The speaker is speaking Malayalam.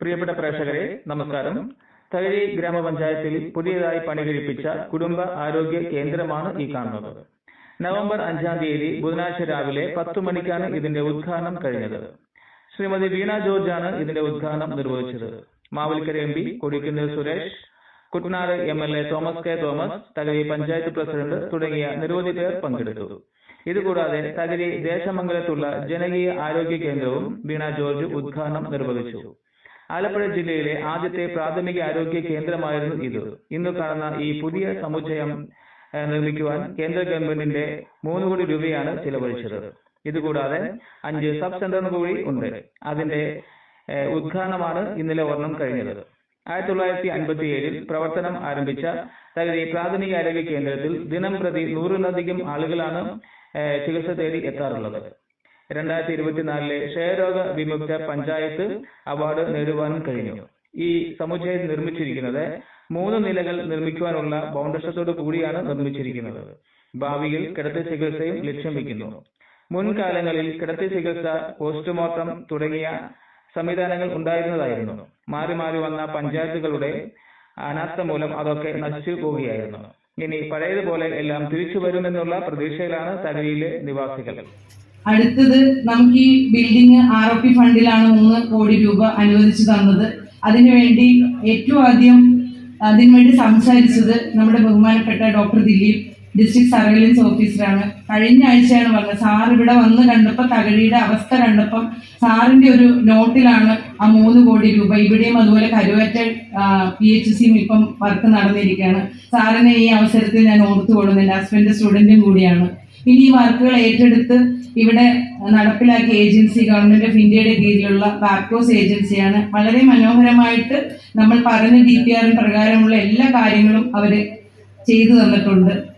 പ്രിയപ്പെട്ട പ്രേക്ഷകരെ നമസ്കാരം. തകഴി ഗ്രാമപഞ്ചായത്തിൽ പുതിയതായി പണികഴിപ്പിച്ച കുടുംബ ആരോഗ്യ കേന്ദ്രമാണ് ഈ കാണുന്നത്. നവംബർ അഞ്ചാം തീയതി ബുധനാഴ്ച രാവിലെ പത്തു മണിക്കാണ് ഇതിന്റെ ഉദ്ഘാടനം കഴിഞ്ഞത്. ശ്രീമതി വീണ ജോർജ് ആണ് ഇതിന്റെ ഉദ്ഘാടനം നിർവഹിച്ചത്. Mavelikkara M P Kodikunnil Suresh Kuttanad M L A Thomas K Thomas Thakazhi panchayat president തുടങ്ങിയ നിരവധി പേർ പങ്കെടുത്തു. ഇതുകൂടാതെ തകഴി ദേശമംഗലത്തുള്ള ജനകീയ ആരോഗ്യ കേന്ദ്രവും വീണ ജോർജ് ഉദ്ഘാടനം നിർവഹിച്ചു. ആലപ്പുഴ ജില്ലയിലെ ആദ്യത്തെ പ്രാഥമിക ആരോഗ്യ കേന്ദ്രമായിരുന്നു ഇത്. ഇന്ന് കാണുന്ന ഈ പുതിയ സമുച്ചയം നിർമ്മിക്കുവാൻ കേന്ദ്ര ഗവൺമെന്റിന്റെ മൂന്ന് കോടി രൂപയാണ് ചിലവഴിച്ചത്. ഇതുകൂടാതെ അഞ്ച് സബ് സെന്റർ കൂടി ഉണ്ട്. അതിന്റെ ഉദ്ഘാടനമാണ് ഇന്നലെ ഒരെണ്ണം കഴിഞ്ഞത്. ആയിരത്തി തൊള്ളായിരത്തി അൻപത്തി ഏഴിൽ പ്രവർത്തനം ആരംഭിച്ച തകഴി പ്രാഥമിക ആരോഗ്യ കേന്ദ്രത്തിൽ ദിനം പ്രതി നൂറിലധികം ആളുകളാണ് ചികിത്സ തേടി എത്താറുള്ളത്. രണ്ടായിരത്തി ഇരുപത്തിനാലിലെ ക്ഷയരോഗ വിമുക്ത പഞ്ചായത്ത് അവാർഡ് നേടുവാനും കഴിഞ്ഞു. ഈ സമുച്ചയം നിർമ്മിച്ചിരിക്കുന്നത് മൂന്ന് നിലകൾ നിർമ്മിക്കുവാനുള്ള ഫൗണ്ടേഷത്തോടു കൂടിയാണ് നിർമ്മിച്ചിരിക്കുന്നത്. ഭാവിയിൽ കിടത്തി ചികിത്സയും ലക്ഷ്യം വയ്ക്കുന്നു. മുൻകാലങ്ങളിൽ കിടത്തി ചികിത്സ പോസ്റ്റ്മോർട്ടം തുടങ്ങിയ സംവിധാനങ്ങൾ ഉണ്ടായിരുന്നതായിരുന്നു. മാറി മാറി വന്ന പഞ്ചായത്തുകളുടെ അനാസ്ഥ മൂലം അതൊക്കെ നശിച്ചു പോവുകയായിരുന്നു. ഇനി പഴയതുപോലെ എല്ലാം തിരിച്ചു വരുമെന്നുള്ള പ്രതീക്ഷയിലാണ് തകഴിയിലെ നിവാസികൾ. അടുത്തത് നമുക്ക് ഈ ബിൽഡിംഗ് ആർ ഒ പി ഫണ്ടിലാണ് മൂന്ന് കോടി രൂപ അനുവദിച്ചു തന്നത്. അതിനുവേണ്ടി ഏറ്റവും ആദ്യം അതിനുവേണ്ടി സംസാരിച്ചത് നമ്മുടെ ബഹുമാനപ്പെട്ട ഡോക്ടർ ദിലീപ് ഡിസ്ട്രിക്ട് സർവൈലൻസ് ഓഫീസറാണ് കഴിഞ്ഞ ആഴ്ചയാണ് വന്നത് സാർ ഇവിടെ വന്ന് കണ്ടപ്പോൾ തകഴിയുടെ അവസ്ഥ കണ്ടപ്പം സാറിന്റെ ഒരു നോട്ടിലാണ് ആ മൂന്ന് കോടി രൂപ. ഇവിടെയും അതുപോലെ കരുവാറ്റ പി എച്ച് സിയും ഇപ്പം വർക്ക് നടന്നിരിക്കുകയാണ്. സാറിനെ ഈ അവസരത്തിൽ ഞാൻ ഓർത്തു കൊള്ളുന്നുണ്ട് ഹസ്ബൻഡ് സ്റ്റുഡന്റും കൂടിയാണ്. ഇനി ഈ വർക്കുകൾ ഏറ്റെടുത്ത് ഇവിടെ നടപ്പിലാക്കിയ ഏജൻസി ഗവൺമെന്റ് ഓഫ് ഇന്ത്യയുടെ കീഴിലുള്ള ബാപ്കോസ് ഏജൻസിയാണ്. വളരെ മനോഹരമായിട്ട് നമ്മൾ പറഞ്ഞ ഡി പി പ്രകാരമുള്ള എല്ലാ കാര്യങ്ങളും അവർ ചെയ്തു തന്നിട്ടുണ്ട്.